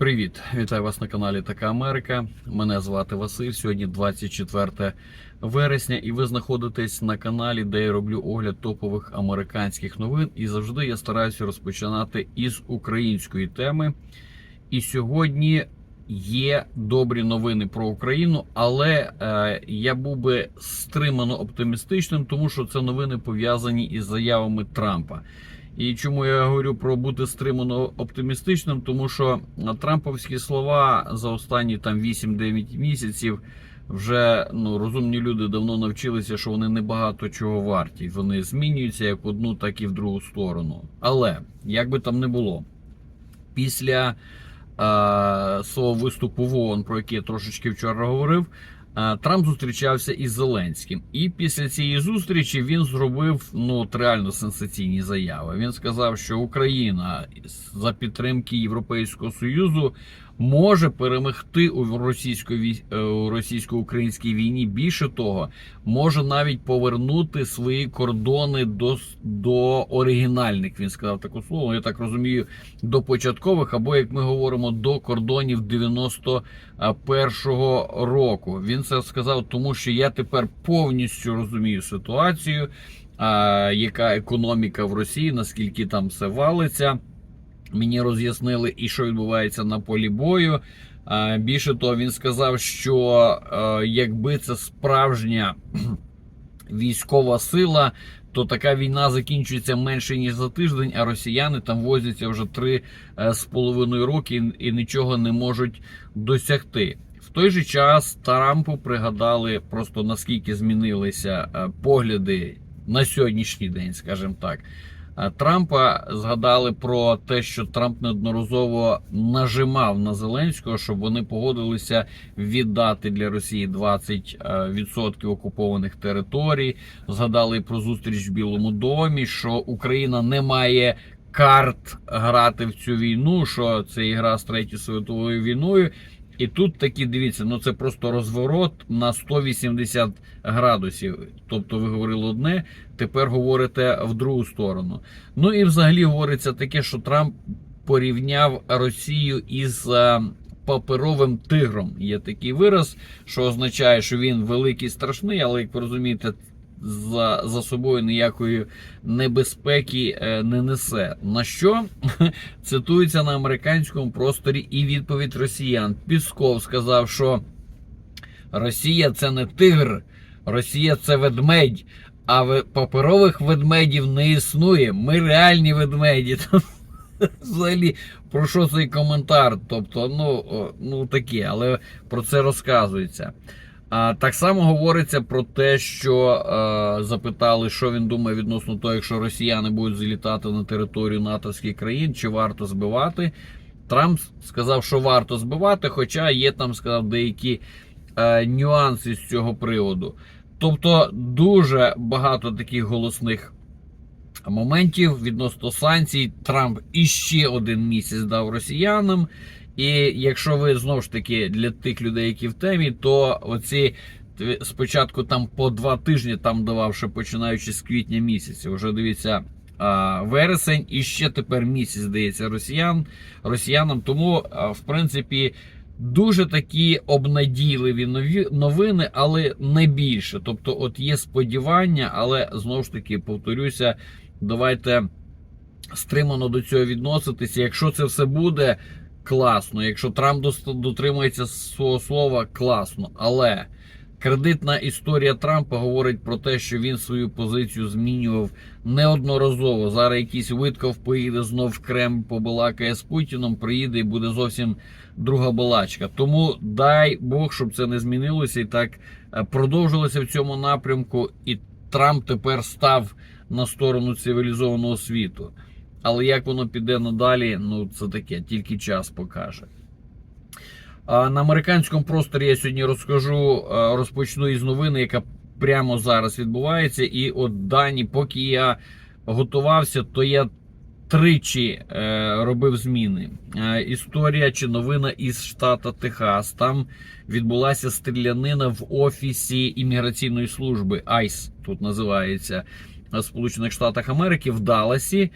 Привіт, вітаю вас на каналі Така Америка. Мене звати Василь. Сьогодні 24 вересня, і ви знаходитесь на каналі, де я роблю огляд топових американських новин. І завжди я стараюся розпочинати із української теми. І сьогодні є добрі новини про Україну, але е, я був би стримано оптимістичним, тому що це новини пов'язані із заявами Трампа. І чому я говорю про бути стримано оптимістичним? Тому що трамповські слова за останні там 8-9 місяців вже ну розумні люди давно навчилися, що вони не багато чого варті. Вони змінюються як в одну, так і в другу сторону. Але як би там не було, після е, свого виступу в ООН, про який я трошечки вчора говорив. Е, Трамп зустрічався із Зеленським, і після цієї зустрічі він зробив ну от реально сенсаційні заяви. Він сказав, що Україна за підтримки Європейського союзу може перемогти у російсько російсько-українській війні. Більше того, може навіть повернути свої кордони до, до оригінальних. Він сказав таке слово. Я так розумію, до початкових, або як ми говоримо, до кордонів 91-го року. Він це сказав, тому що я тепер повністю розумію ситуацію, а, яка економіка в Росії, наскільки там все валиться. Мені роз'яснили, і що відбувається на полі бою. Більше того, він сказав, що е, якби це справжня військова сила, то така війна закінчується менше ніж за тиждень, а росіяни там возяться вже три е, з половиною роки і нічого не можуть досягти. В той же час Трампу пригадали просто наскільки змінилися е, погляди на сьогоднішній день, скажімо так. Е, Трампа згадали про те, що Трамп неодноразово нажимав на Зеленського, щоб вони погодилися віддати для Росії 20% окупованих територій. Згадали про зустріч в Білому домі, що Україна не має карт грати в цю війну, що це ігра з третьою світовою війною. І тут такі дивіться, ну це просто розворот на 180 градусів. Тобто ви говорили одне, тепер говорите в другу сторону. Ну і взагалі говориться таке, що Трамп порівняв Росію із е, паперовим тигром. Є такий вираз, що означає, що він великий страшний, але як ви розумієте, за за собою ніякої небезпеки е, не несе. На що цитується на американському просторі і відповідь росіян. Пісков сказав, що Росія це не тигр, Росія це ведмедь, а паперових ведмедів не існує. Ми реальні ведмеді. Взагалі, про що цей коментар? Тобто, ну, ну таке, але про це розказується. Так само говориться про те, що е, запитали, що він думає відносно того, якщо росіяни будуть залітати на територію натовських країн, чи варто збивати. Трамп сказав, що варто збивати, хоча є там сказав деякі е, нюанси з цього приводу. Тобто дуже багато таких голосних моментів відносно санкцій. Трамп іще один місяць дав росіянам. І якщо ви знову ж таки для тих людей, які в темі, то оці спочатку там по два тижні там давав, ще починаючи з квітня місяця. Вже дивіться. Вересень і ще тепер місяць здається росіян росіянам. Тому, в принципі, дуже такі обнадійливі нові новини, але не більше. Тобто, от є сподівання, але знову ж таки повторюся, давайте стримано до цього відноситися. Якщо це все буде, класно. Якщо Трамп дотримується свого слова, класно. Але кредитна історія Трампа говорить про те, що він свою позицію змінював неодноразово. Зараз якийсь Витков поїде знов в Кремль, побалакає з Путіном, приїде і буде зовсім друга балачка. Тому дай Бог, щоб це не змінилося і так е, продовжилося в цьому напрямку. І Трамп тепер став на сторону цивілізованого світу. Але як воно піде надалі, ну це таке, тільки час покаже. А на американському просторі я сьогодні розкажу, розпочну із новини, яка прямо зараз відбувається. І от дані, поки я готувався, то я тричі е, робив зміни. Е, історія чи новина із штата Техас. Там відбулася стрілянина в офісі імміграційної служби ICE, тут називається Сполучених Штатах Америки в Далласі.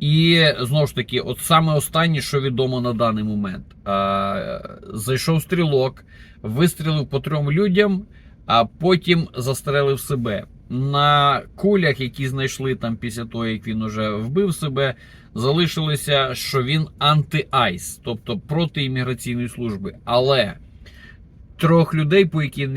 І знову ж таки, от саме останнє, що відомо на даний момент, а, зайшов стрілок, вистрілив по трьом людям, а потім застрелив себе. На кулях, які знайшли там після того, як він уже вбив себе, залишилося, що він анти-айс, тобто проти імміграційної служби. Але трьох людей, по, які,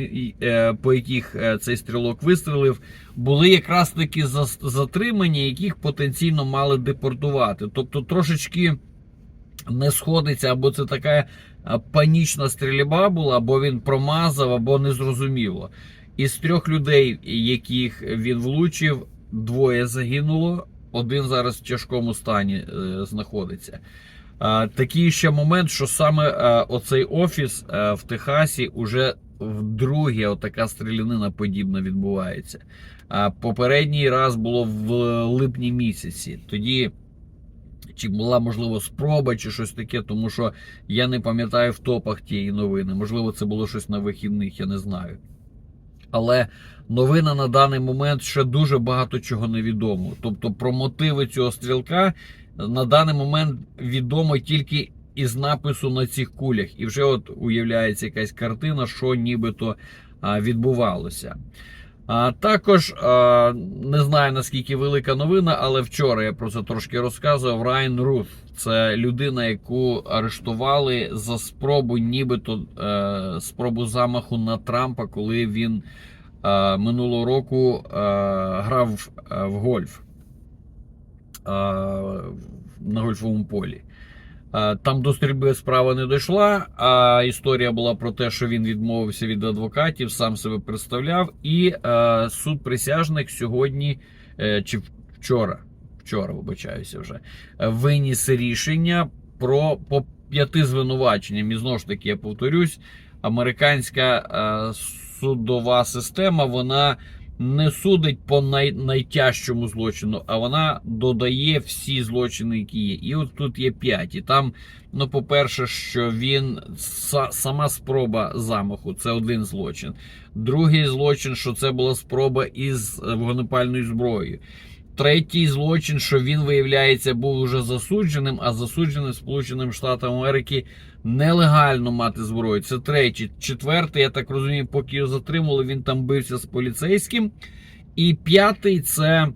е, по яких е, цей стрілок вистрелив, були якраз таки затримані, яких потенційно мали депортувати. Тобто трошечки не сходиться, або це така е, панічна стрільба була, або він промазав, або незрозуміло. Із трьох людей, яких він влучив, двоє загинуло, один зараз в тяжкому стані е, знаходиться. Такий ще момент, що саме е, оцей офіс е, в Техасі уже вдруге отака стрілянина подібна відбувається. Попередній раз було в липні місяці. Тоді чи була можливо спроба, чи щось таке, тому що я не пам'ятаю в топах тієї новини. Можливо, це було щось на вихідних, я не знаю. Але новина на даний момент ще дуже багато чого невідомо. Тобто про мотиви цього стрілка на даний момент відомо тільки із напису на цих кулях. І вже от уявляється якась картина, що нібито відбувалося. А також а, не знаю наскільки велика новина, але вчора я про це трошки розказував. Райан Руф це людина, яку арештували за спробу, нібито е, спробу замаху на Трампа, коли він е, минулого року е, грав в гольф на гольфовому полі. Там до стрільби справа не дійшла. А історія була про те, що він відмовився від адвокатів, сам себе представляв. І суд присяжних сьогодні е, чи вчора, вчора вибачаюся вже, виніс рішення про по п'яти звинуваченням. І знову ж таки, я повторюсь, американська е, судова система вона не судить по най, найтяжчому злочину, а вона додає всі злочини, які є. І от тут є п'ять. І там, ну, по-перше, що він са, сама спроба замаху це один злочин. Другий злочин, що це була спроба із вогнепальною зброєю. Третій злочин, що він, виявляється, був уже засудженим, а засудженим Сполученим Штатам Америки нелегально мати зброю. Це третій. Четвертий, я так розумію, поки його затримали, він там бився з поліцейським. І п'ятий це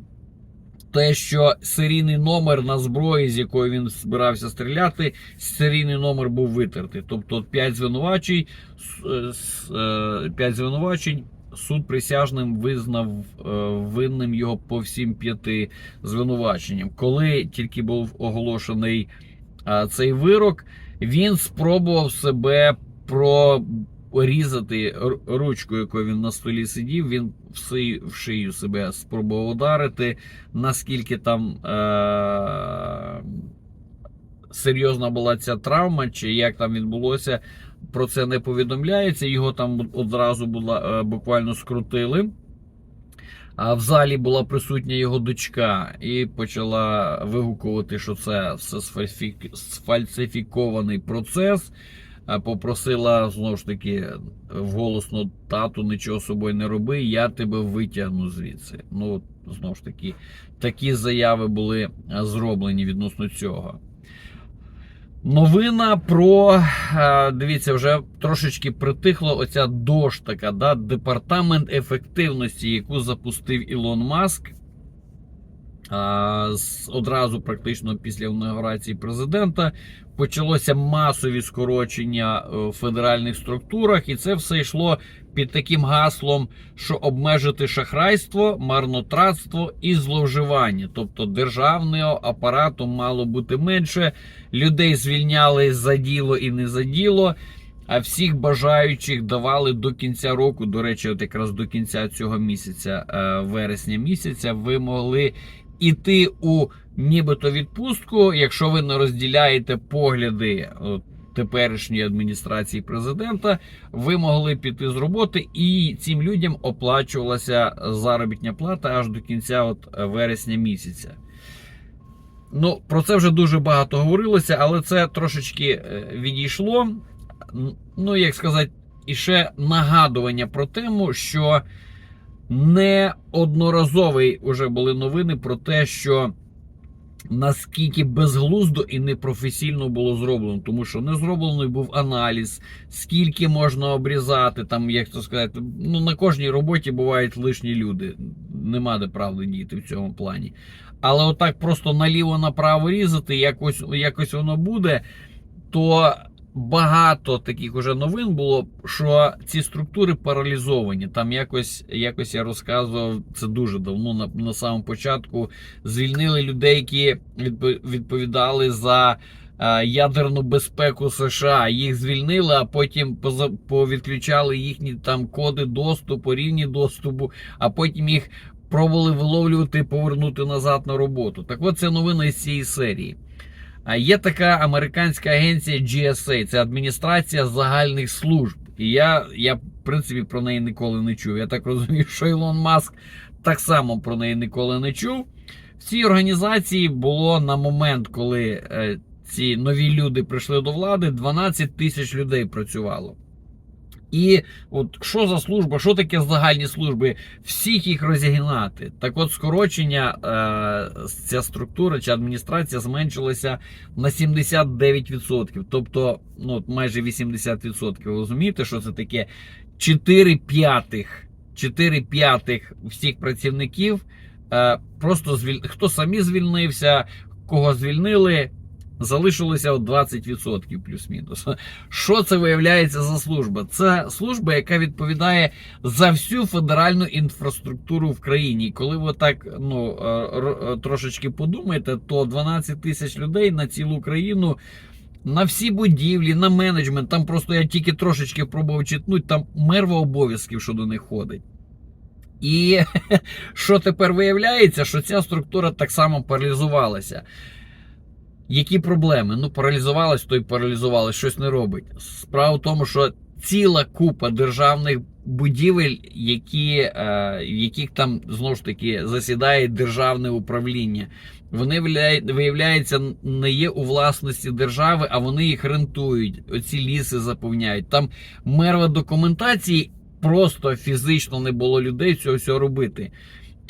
те, що серійний номер на зброї, з якої він збирався стріляти, серійний номер був витертий. Тобто 5 звинувачень, 5 звинувачень. Суд присяжним визнав е, винним його по всім п'яти звинуваченням. Коли тільки був оголошений е, цей вирок, він спробував себе прорізати р- ручкою, якою він на столі сидів. Він в шию себе спробував ударити. Наскільки там е- серйозна була ця травма, чи як там відбулося, про це не повідомляється. Його там одразу була е, буквально скрутили. А в залі була присутня його дочка і почала вигукувати, що це все сфальсифікований процес. Попросила знову ж таки вголосно тату нічого з собою не роби, я тебе витягну звідси. Ну, знову ж таки, такі заяви були зроблені відносно цього. Новина про е, дивіться, вже трошечки притихло оця дощ така, да, департамент ефективності, яку запустив Ілон Маск. Одразу практично після інаугурації президента почалося масові скорочення е, в федеральних структурах, і це все йшло під таким гаслом, що обмежити шахрайство, марнотратство і зловживання. Тобто державного апарату мало бути менше, людей звільняли за діло і не за діло. А всіх бажаючих давали до кінця року. До речі, от якраз до кінця цього місяця, е, вересня місяця, ви могли іти у нібито відпустку, якщо ви не розділяєте погляди от, теперішньої адміністрації президента, ви могли піти з роботи, і цим людям оплачувалася заробітня плата аж до кінця от, е, вересня місяця. Ну, про це вже дуже багато говорилося, але це трошечки е, відійшло. Ну, як сказати, і ще нагадування про тему, що неодноразові вже були новини про те, що наскільки безглуздо і непрофесійно було зроблено, тому що не зроблений був аналіз, скільки можна обрізати, там, як то сказати, ну на кожній роботі бувають лишні люди. Нема де правди діти в цьому плані. Але отак просто наліво-направо різати, якось, якось воно буде, то багато таких уже новин було, що ці структури паралізовані. Там якось, якось я розказував це дуже давно, на, на самому початку. Звільнили людей, які відповідали за е, ядерну безпеку США. Їх звільнили, а потім повідключали їхні там коди доступу, рівні доступу, а потім їх пробували виловлювати і повернути назад на роботу. Так от це новина із цієї серії. Є така американська агенція GSA, це адміністрація загальних служб. І я, я, в принципі, про неї ніколи не чув. Я так розумію, що Ілон Маск так само про неї ніколи не чув. В цій організації було на момент, коли е, ці нові люди прийшли до влади, 12 тисяч людей працювало. І от що за служба, що таке загальні служби? Всіх їх розігнати. Так от скорочення, е, ця структура чи адміністрація зменшилася на 79%. Тобто, ну майже 80%. Ви розумієте, що це таке? 4 п'ятих, 4 п'ятих всіх працівників е, просто звіль... хто самі звільнився, кого звільнили. Залишилося 20% плюс-мінус. Що це виявляється за служба? Це служба, яка відповідає за всю федеральну інфраструктуру в країні. І коли ви так ну, е, е, трошечки подумаєте, то 12 тисяч людей на цілу країну. На всі будівлі, на менеджмент, там просто я тільки трошечки пробував читнути, там мерва обов'язків, що до них ходить. І що тепер виявляється, що ця структура так само паралізувалася. Які проблеми? Ну, паралізувалась, то й паралізувалась, щось не робить. Справа в тому, що ціла купа державних будівель, які, е, яких там знову ж таки засідає державне управління, вони виявляє- виявляється не є у власності держави, а вони їх рентують. Оці ліси заповняють. Там мерва документації просто фізично не було людей цього всього робити.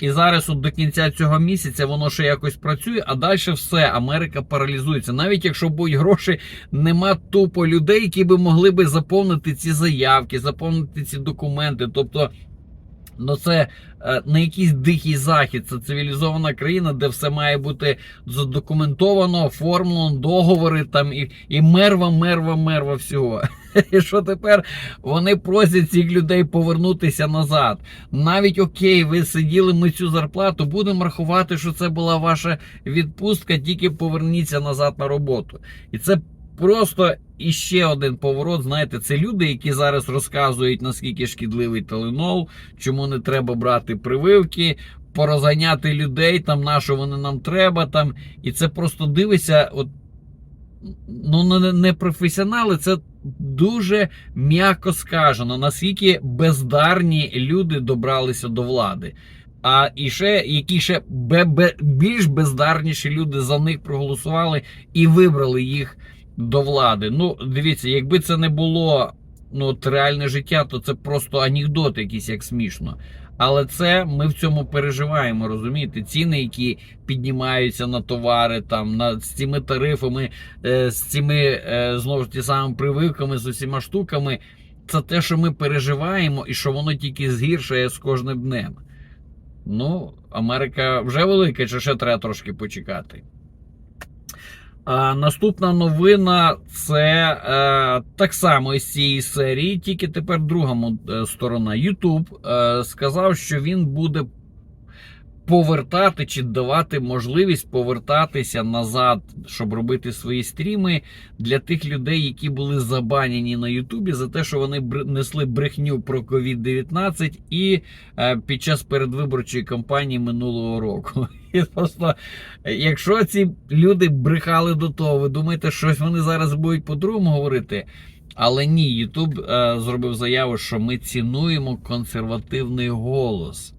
І зараз от до кінця цього місяця воно ще якось працює, а далі все, Америка паралізується. Навіть якщо будуть гроші, нема тупо людей, які би могли би заповнити ці заявки, заповнити ці документи. Тобто, ну це е, не якийсь дикий захід, це цивілізована країна, де все має бути задокументовано, оформлено, договори там і, і мерва, мерва, мерва всього. І що тепер вони просять цих людей повернутися назад. Навіть окей, ви сиділи ми цю зарплату, будемо рахувати, що це була ваша відпустка, тільки поверніться назад на роботу. І це просто іще один поворот. Знаєте, це люди, які зараз розказують, наскільки шкідливий теленол, чому не треба брати прививки. Порозганяти людей, там на що вони нам треба, там, і це просто дивися, от ну не, професіонали, це дуже м'яко скажено, наскільки бездарні люди добралися до влади. А і ще які ще більш бездарніші люди за них проголосували і вибрали їх до влади. Ну, дивіться, якби це не було ну, от реальне життя, то це просто анекдот якийсь як смішно. Але це ми в цьому переживаємо, розумієте? Ціни, які піднімаються на товари, там на з цими тарифами, е, з цими е, знову ж ті самими прививками, з усіма штуками. Це те, що ми переживаємо, і що воно тільки згіршує з кожним днем. Ну, Америка вже велика, чи ще треба трошки почекати. А, наступна новина це е, так само із цієї серії, тільки тепер друга е, сторона. YouTube е, сказав, що він буде повертати чи давати можливість повертатися назад, щоб робити свої стріми для тих людей, які були забанені на Ютубі за те, що вони несли брехню про COVID-19 і е, під час передвиборчої кампанії минулого року. І просто, якщо ці люди брехали до того, ви думаєте, щось вони зараз будуть по-другому говорити? Але ні, Ютуб е, зробив заяву, що ми цінуємо консервативний голос.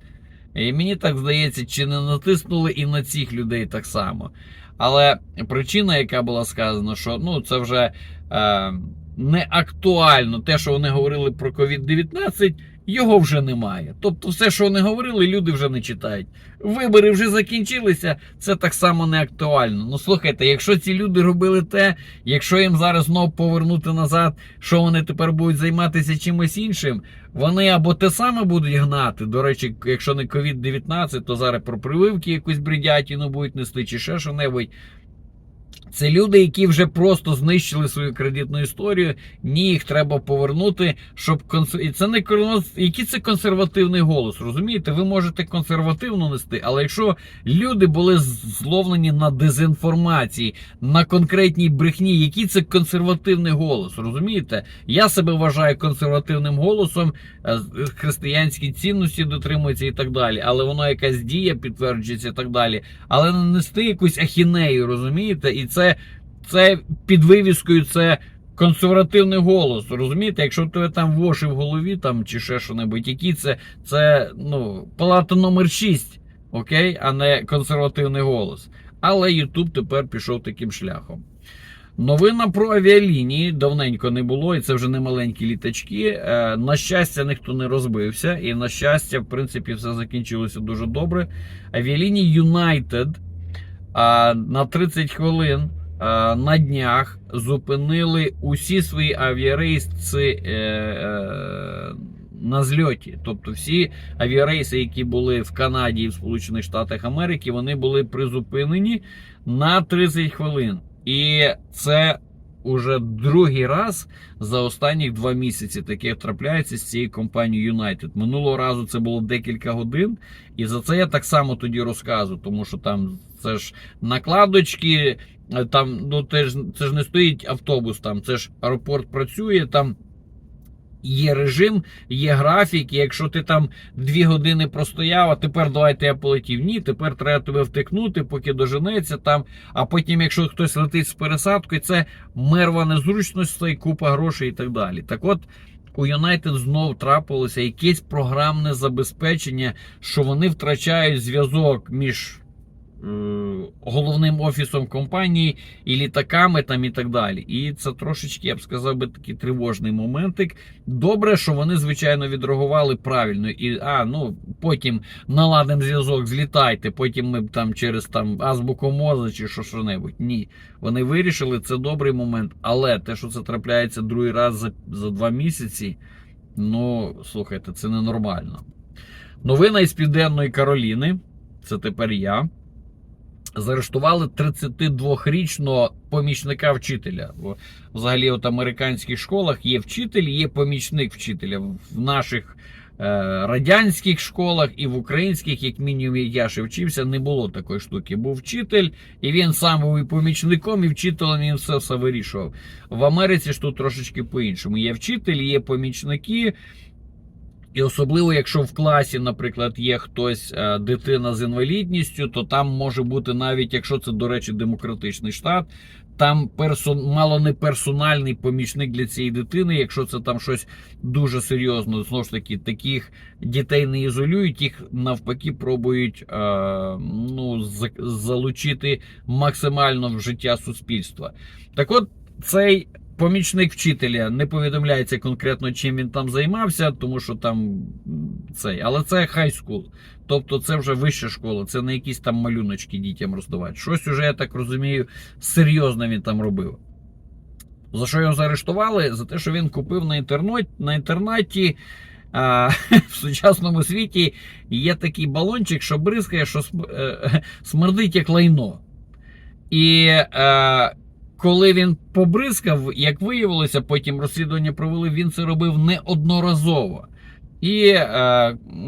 І мені так здається, чи не натиснули і на цих людей так само. Але причина, яка була сказана, що ну це вже е, не актуально те, що вони говорили про COVID-19, його вже немає. Тобто, все, що вони говорили, люди вже не читають. Вибори вже закінчилися, це так само не актуально. Ну слухайте, якщо ці люди робили те, якщо їм зараз знову повернути назад, що вони тепер будуть займатися чимось іншим, вони або те саме будуть гнати. До речі, якщо не COVID-19, то зараз про прививки якусь бредятіну будуть нести, чи ще що-небудь. Це люди, які вже просто знищили свою кредитну історію. Ні, їх треба повернути, щоб конс... І це не корон- який це консервативний голос. Розумієте? Ви можете консервативно нести, але якщо люди були зловлені на дезінформації, на конкретній брехні, який це консервативний голос? Розумієте? Я себе вважаю консервативним голосом, е, християнські цінності дотримуються і так далі. Але воно якась дія підтверджується і так далі. Але не нести якусь ахінею, розумієте? І це, це під вивіскою це консервативний голос. Розумієте? Якщо тебе там воші в голові там, чи ще що-небудь, які це, це ну, палата номер 6, окей, а не консервативний голос. Але Ютуб тепер пішов таким шляхом. Новина про авіалінії давненько не було, і це вже не маленькі літачки. Е, на щастя, ніхто не розбився, і на щастя, в принципі, все закінчилося дуже добре. Авіалінії United на 30 хвилин на днях зупинили усі свої авіарейси е, е, на зльоті. Тобто всі авіарейси, які були в Канаді і в Сполучених Штатах Америки, вони були призупинені на 30 хвилин. І це уже другий раз за останні два місяці таке трапляється з цією компанією United. Минулого разу це було декілька годин, і за це я так само тоді розказую, тому що там це ж накладочки, е, там ну це ж це ж не стоїть автобус, там це ж аеропорт працює там. Є режим, є графік, і якщо ти там дві години простояв, а тепер давайте я полетів. Ні, тепер треба тебе втикнути, поки доженеться там. А потім, якщо хтось летить з пересадкою, це мерва незручностей, купа грошей і так далі. Так от у Юнайтед знов трапилося якесь програмне забезпечення, що вони втрачають зв'язок між головним офісом компанії і літаками там і так далі. І це трошечки, я б сказав би, такий тривожний моментик. Добре, що вони, звичайно, відреагували правильно. І а, ну потім наладимо зв'язок, злітайте, потім ми там через там азбуку моза чи що що-небудь. Ні. Вони вирішили, це добрий момент. Але те, що це трапляється другий раз за, за два місяці, ну слухайте, це ненормально. Новина із Південної Кароліни. Це тепер я. Заарештували 32-річного помічника вчителя. Взагалі, от американських школах є вчитель, є помічник вчителя. В наших е, радянських школах і в українських, як мінімум, я ще вчився, не було такої штуки. Був вчитель, і він сам був і помічником, і вчителем він все все вирішував. В Америці ж тут трошечки по-іншому. Є вчитель, є помічники. І особливо, якщо в класі, наприклад, є хтось е, дитина з інвалідністю, то там може бути навіть, якщо це, до речі, демократичний штат, там персон, мало не персональний помічник для цієї дитини, якщо це там щось дуже серйозно, знову ж таки, таких дітей не ізолюють, їх навпаки пробують е, ну, залучити максимально в життя суспільства. Так от цей помічник вчителя не повідомляється конкретно, чим він там займався, тому що там цей, але це хай скул. Тобто це вже вища школа, це не якісь там малюночки дітям роздавати. Щось уже, я так розумію, серйозно він там робив. За що його заарештували? За те, що він купив на інтернеті, на інтернеті а, в сучасному світі є такий балончик, що бризкає, що е, смердить як лайно. І е, коли він побризкав, як виявилося, потім розслідування провели, він це робив неодноразово. І е,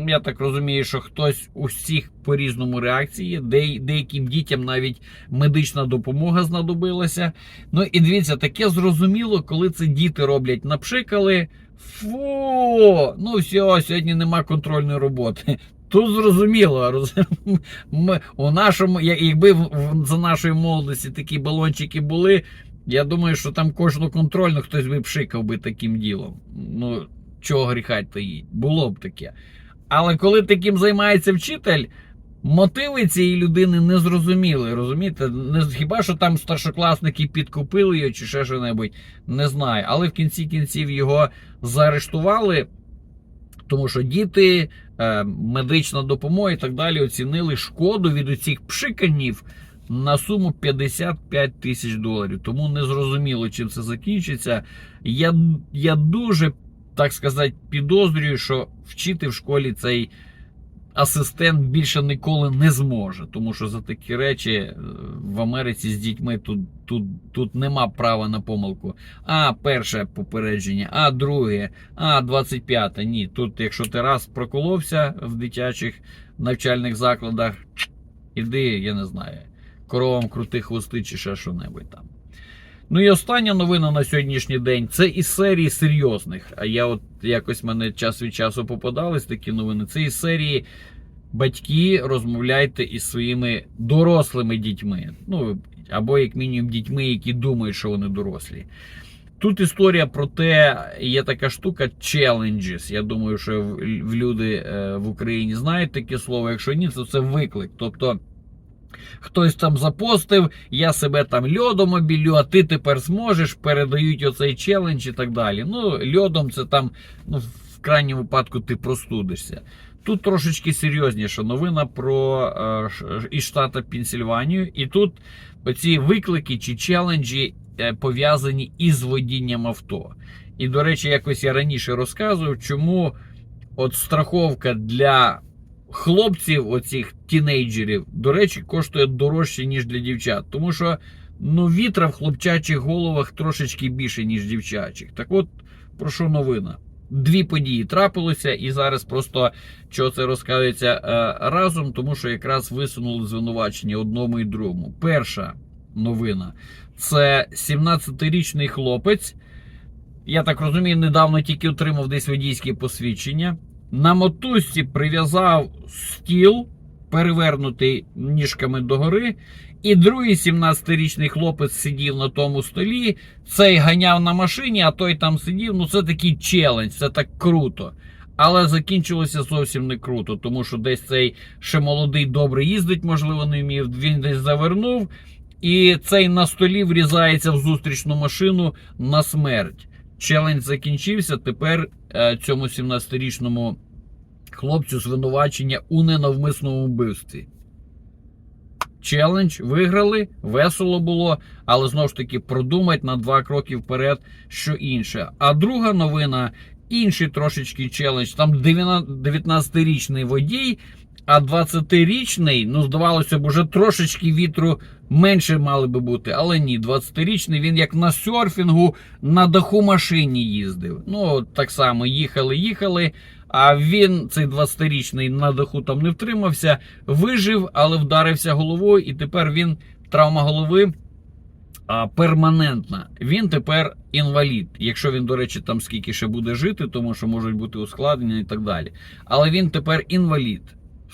я так розумію, що хтось у всіх по-різному реакції. Де, деяким дітям навіть медична допомога знадобилася. Ну і дивіться, таке зрозуміло, коли це діти роблять, напшикали. Фу, ну все, сьогодні нема контрольної роботи. Тут зрозуміло, роз- ми, у нашому, якби за нашої молодості такі балончики були, я думаю, що там кожну контрольну хтось би пшикав би таким ділом. Ну, чого гріха таїть, було б таке. Але коли таким займається вчитель, мотиви цієї людини не зрозуміли, розумієте? Не, хіба що там старшокласники підкупили його чи ще що-небудь, не знаю. Але в кінці кінців його заарештували. Тому що діти, е, медична допомога і так далі оцінили шкоду від оцих пшиканів на суму 55 тисяч доларів. Тому не зрозуміло, чим це закінчиться. Я, я дуже, так сказати, підозрюю, що вчити в школі цей асистент більше ніколи не зможе. Тому що за такі речі е, в Америці з дітьми тут, тут, тут нема права на помилку. А перше попередження, а друге, а 25. Ні. Тут, якщо ти раз проколовся в дитячих навчальних закладах, іди, я не знаю, коровам крути хвости чи ще що-небудь там. Ну і остання новина на сьогоднішній день це із серії серйозних. А я от якось мене час від часу попадались такі новини. Це із серії батьки розмовляйте із своїми дорослими дітьми. Ну або як мінімум дітьми, які думають, що вони дорослі. Тут історія про те, є така штука challenges. Я думаю, що люди е, в Україні знають таке слово. Якщо ні, то це виклик. Тобто хтось там запостив, я себе там льодом обілю, а ти тепер зможеш, передають оцей челендж і так далі. Ну, льодом це там, ну, в крайньому випадку, ти простудишся. Тут трошечки серйозніша новина про е, ш- штата Пенсільванію. І тут оці виклики чи челенджі е, пов'язані із водінням авто. І, до речі, якось я раніше розказував, чому от страховка для хлопців, оцих тінейджерів, до речі, коштує дорожче, ніж для дівчат. Тому що ну, вітра в хлопчачих головах трошечки більше, ніж дівчачих. Так от, про що новина? Дві події трапилося, і зараз просто що це розказується е, разом, тому що якраз висунули звинувачення одному і другому. Перша новина це 17-річний хлопець. Я так розумію, недавно тільки отримав десь водійське посвідчення. На мотузці прив'язав стіл, перевернутий ніжками догори. І другий 17-річний хлопець сидів на тому столі, цей ганяв на машині, а той там сидів. Ну це такий челендж, це так круто. Але закінчилося зовсім не круто, тому що десь цей ще молодий добре їздить, можливо, не вмів. Він десь завернув, і цей на столі врізається в зустрічну машину на смерть. Челендж закінчився. Тепер цьому 17-річному хлопцю звинувачення у ненавмисному вбивстві. Челендж виграли, весело було, але знову ж таки продумать на два кроки вперед, що інше. А друга новина інший трошечки челендж. Там 19-річний водій, а 20-річний, ну, здавалося б, уже трошечки вітру менше мали би бути. Але ні, 20-річний він як на серфінгу на даху машині їздив. Ну, так само їхали, їхали. А він, цей 20-річний, на даху там не втримався, вижив, але вдарився головою, і тепер він травма голови а, перманентна. Він тепер інвалід. Якщо він, до речі, там скільки ще буде жити, тому що можуть бути ускладнення і так далі. Але він тепер інвалід.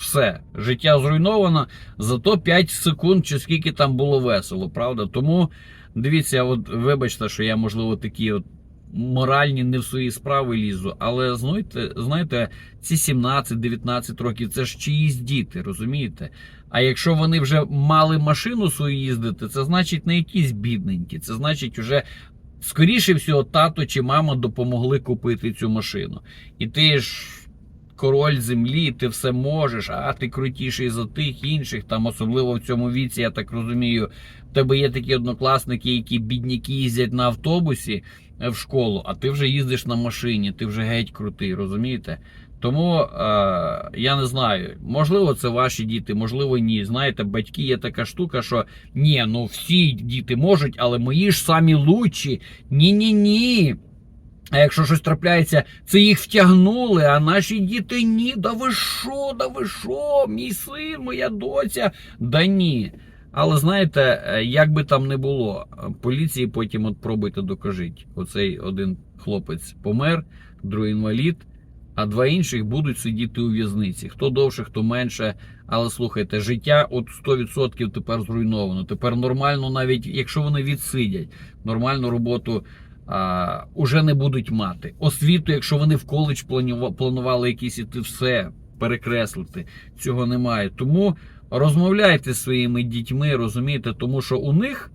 Все, життя зруйновано, зато 5 секунд чи скільки там було весело, правда? Тому дивіться, от вибачте, що я, можливо, такі от моральні не в свої справи лізу. Але знаєте, знаєте, ці 17-19 років це ж чиїсь діти, розумієте? А якщо вони вже мали машину свою їздити, це значить не якісь бідненькі, це значить, вже скоріше всього, тато чи мама допомогли купити цю машину. І ти ж. Король землі, ти все можеш, а ти крутіший за тих інших. Там, особливо в цьому віці, я так розумію, в тебе є такі однокласники, які бідняки їздять на автобусі е, в школу, а ти вже їздиш на машині, ти вже геть крутий, розумієте? Тому е, я не знаю, можливо, це ваші діти, можливо, ні. Знаєте, батьки є така штука, що ні, ну всі діти можуть, але мої ж самі лучші. Ні-ні ні. А якщо щось трапляється, це їх втягнули, а наші діти ні. Да ви що, да ви що, мій син, моя доця. Да ні. Але знаєте, е, як би там не було, е, поліції потім от пробуйте докажіть. Оцей один хлопець помер, другий інвалід, а два інших будуть сидіти у в'язниці. Хто довше, хто менше. Але слухайте, життя от 100% тепер зруйновано. Тепер нормально, навіть якщо вони відсидять, нормальну роботу а, уже не будуть мати. Освіту, якщо вони в коледж планува- планували якісь іти, все перекреслити. Цього немає. Тому розмовляйте зі своїми дітьми, розумієте, тому що у них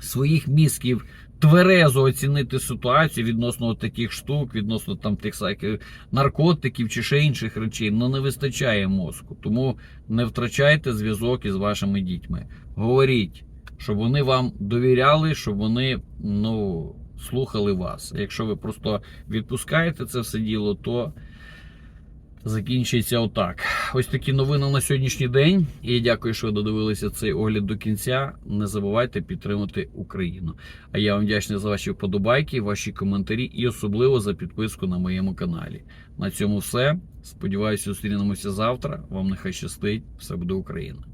своїх мізків тверезо оцінити ситуацію відносно таких штук, відносно там тих всяких наркотиків чи ще інших речей, ну не вистачає мозку. Тому не втрачайте зв'язок із вашими дітьми. Говоріть, щоб вони вам довіряли, щоб вони ну, слухали вас. Якщо ви просто відпускаєте це все діло, то закінчиться отак. Ось такі новини на сьогоднішній день. І дякую, що ви додивилися цей огляд до кінця. Не забувайте підтримати Україну. А я вам вдячний за ваші вподобайки, ваші коментарі і особливо за підписку на моєму каналі. На цьому все. Сподіваюся, зустрінемося завтра. Вам нехай щастить. Все буде Україна.